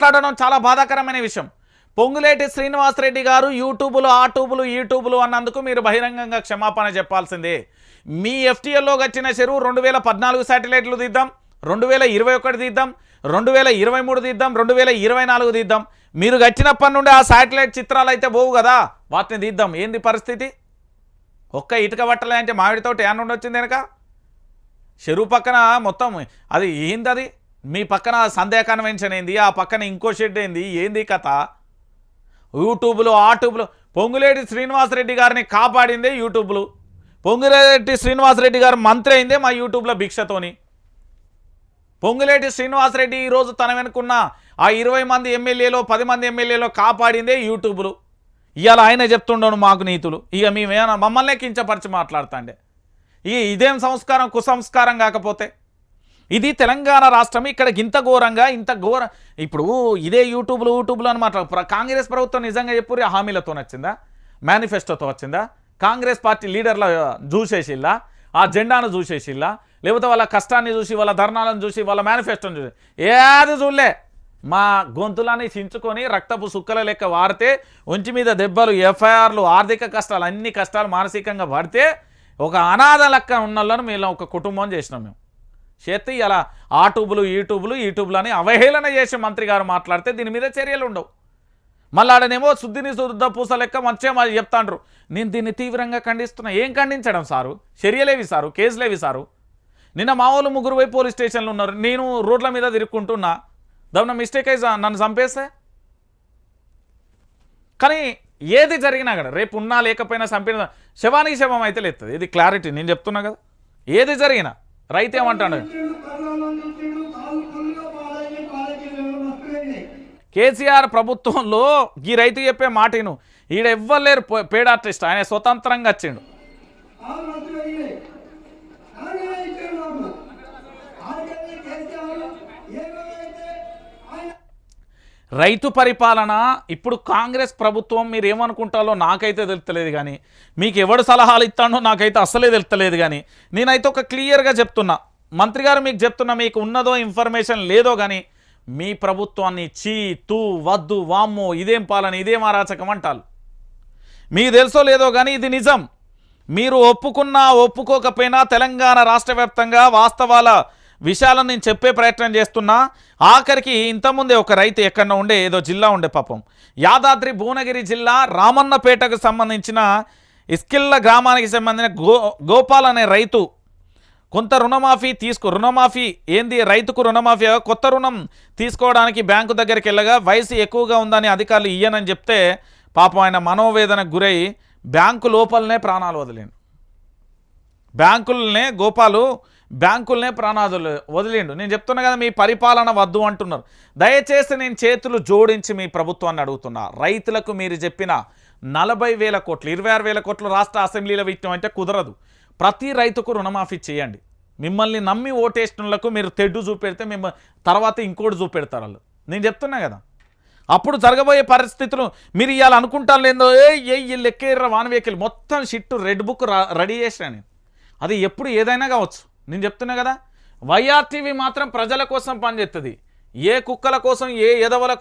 మాట్లాడడం చాలా బాధాకరమైన విషయం. పొంగులేటి శ్రీనివాసరెడ్డి గారు యూట్యూబ్లు ఆ ట్యూబులు ఈ ట్యూబులు అన్నందుకు మీరు బహిరంగంగా క్షమాపణ చెప్పాల్సిందే. మీ ఎఫ్టీఎల్లో వచ్చిన చెరువు రెండు వేల పద్నాలుగు శాటిలైట్లు తీద్దాం రెండు వేల ఇరవై ఒకటి తీద్దాం రెండు వేల ఇరవై మూడు తీద్దాం రెండు వేల ఇరవై నాలుగు తీద్దాం మీరు గచ్చినప్పటి నుండి ఆ శాటిలైట్ చిత్రాలు అయితే పోవు కదా వాటిని తీద్దాం ఏంది పరిస్థితి? ఒక్క ఇటుక బట్టలే అంటే మామిడితోటి ఏమన్నా ఉండొచ్చింది వెనక? చెరువు పక్కన మొత్తం అది ఏంది అది? మీ పక్కన సంధ్యా కన్వెన్షన్ ఏంది ఆ పక్కన ఇంకో షెడ్ ఏంది? ఏంది కథ? యూట్యూబ్లో ఆ ట్యూబ్లో పొంగులేటి శ్రీనివాసరెడ్డి గారిని కాపాడిందే యూట్యూబ్లు. పొంగులేటి శ్రీనివాసరెడ్డి గారు మంత్రి అయిందే మా యూట్యూబ్లో భిక్షతోని. పొంగులేటి శ్రీనివాసరెడ్డి ఈరోజు తన వెనుకున్న ఆ ఇరవై మంది ఎమ్మెల్యేలో పది మంది ఎమ్మెల్యేలో కాపాడిందే యూట్యూబ్లు. ఇవాళ ఆయన చెప్తుండను మాకు నీతులు. ఇక మేమేమన్నా మమ్మల్నే కించపరిచి మాట్లాడుతాండే. ఈ ఇదేం సంస్కారం కుసంస్కారం కాకపోతే? ఇది తెలంగాణ రాష్ట్రం ఇక్కడ ఇంత ఘోరంగా ఇంత ఘోర ఇప్పుడు ఇదే యూట్యూబ్లో యూట్యూబ్లో అనమాట కాంగ్రెస్ ప్రభుత్వం నిజంగా చెప్పురి హామీలతో వచ్చిందా మేనిఫెస్టోతో వచ్చిందా? కాంగ్రెస్ పార్టీ లీడర్ల చూసేసిల్లా? ఆ జెండాను చూసేసిల్లా? లేకపోతే వాళ్ళ కష్టాన్ని చూసి వాళ్ళ ధర్నాలను చూసి వాళ్ళ మేనిఫెస్టోని చూసి? ఏది చూడలే. మా గొంతులని చించుకొని రక్తపు సుక్కల లెక్క వారితే ఒంటి మీద దెబ్బలు ఎఫ్ఐఆర్లు ఆర్థిక కష్టాలు అన్ని కష్టాలు మానసికంగా పడితే ఒక అనాథ లెక్క ఉన్న మేము ఒక కుటుంబం చేసినాం మేము. చేతి అలా ఆ ట్యూబులు యూట్యూబ్లు ట్యూబులు అని అవహేళన చేసి మంత్రి గారు మాట్లాడితే దీని మీద చర్యలు ఉండవు. మళ్ళీ ఆడనేమో శుద్ధిని శుద్ధ పూస లెక్క మంచిగా చెప్తాండ్రు. నేను దీన్ని తీవ్రంగా ఖండిస్తున్నా. ఏం ఖండించడం సారు? చర్యలేవి సారు? కేసులేవి సారు? నిన్న మా వాళ్ళు ముగ్గురు పోయి పోలీస్ స్టేషన్లో ఉన్నారు. నేను రోడ్ల మీద తిరుక్కుంటున్నా. దమ్న మిస్టేక్ అయి నన్ను చంపేస్తే? కానీ ఏది జరిగినా కూడా రేపు ఉన్నా లేకపోయినా చంపిన శవానికి శవం అయితే లేస్తుంది ఇది క్లారిటీ. నేను చెప్తున్నా కదా. ఏది జరిగినా రైతు ఏమంటాడు? కేసీఆర్ ప్రభుత్వంలో ఈ రైతు చెప్పే మాటను ఈడ ఇవ్వలేరు పేడ ఆర్టిస్ట్. ఆయన స్వతంత్రంగా వచ్చిండు. రైతు పరిపాలన ఇప్పుడు కాంగ్రెస్ ప్రభుత్వం మీరు ఏమనుకుంటారో నాకైతే తెలుస్తలేదు కానీ మీకు ఎవడు సలహాలు ఇస్తాడో నాకైతే అస్సలే తెలుస్తలేదు కానీ నేనైతే ఒక క్లియర్గా చెప్తున్నా. మంత్రి గారు మీకు చెప్తున్నా మీకు ఉన్నదో ఇన్ఫర్మేషన్ లేదో కానీ మీ ప్రభుత్వాన్ని చీ తూ వద్దు వామ్మో ఇదేం పాలన ఇదేం అరాచకం అంటారు. మీకు తెలుసో లేదో కానీ ఇది నిజం. మీరు ఒప్పుకున్నా ఒప్పుకోకపోయినా తెలంగాణ రాష్ట్ర వాస్తవాల విషయాలను నేను చెప్పే ప్రయత్నం చేస్తున్నా. ఆఖరికి ఇంతకుముందే ఒక రైతు ఎక్కడ ఉండే ఏదో జిల్లా ఉండే పాపం. యాదాద్రి భువనగిరి జిల్లా రామన్నపేటకు సంబంధించిన ఇస్కిల్ల గ్రామానికి సంబంధించిన గో గోపాల్ అనే రైతు కొంత రుణమాఫీ తీసుకో రుణమాఫీ ఏంది? రైతుకు రుణమాఫీ కొత్త రుణం తీసుకోవడానికి బ్యాంకు దగ్గరికి వెళ్ళగా వయసు ఎక్కువగా ఉందని అధికారులు ఇయ్యనని చెప్తే పాపం ఆయన మనోవేదనకు గురై బ్యాంకు లోపలనే ప్రాణాలు వదిలేను. బ్యాంకులనే గోపాలు బ్యాంకులనే ప్రాణాదులు వదిలిండు. నేను చెప్తున్నా కదా మీ పరిపాలన వద్దు అంటున్నారు. దయచేసి నేను చేతులు జోడించి మీ ప్రభుత్వాన్ని అడుగుతున్నా. రైతులకు మీరు చెప్పిన నలభై వేల కోట్లు ఇరవై ఆరు వేల కోట్లు రాష్ట్ర అసెంబ్లీలో ఇచ్చడం అంటే కుదరదు. ప్రతి రైతుకు రుణమాఫీ చేయండి. మిమ్మల్ని నమ్మి ఓటేసినలకు మీరు తెడ్డు చూపెడితే మేము తర్వాత ఇంకోటి చూపెడతారు వాళ్ళు. నేను చెప్తున్నా కదా. అప్పుడు జరగబోయే పరిస్థితులు మీరు ఇవాళ అనుకుంటారు లేదో ఏ ఏ లెక్కేర్ర వాన్ వెహికల్ మొత్తం షిట్టు రెడ్ బుక్ రెడీ చేసిన నేను. అది ఎప్పుడు ఏదైనా కావచ్చు. నేను చెప్తున్నా కదా. వైఆర్టీవీ మాత్రం ప్రజల కోసం పనిచేస్తుంది ఏ కుక్కల కోసం ఏ ఎదవల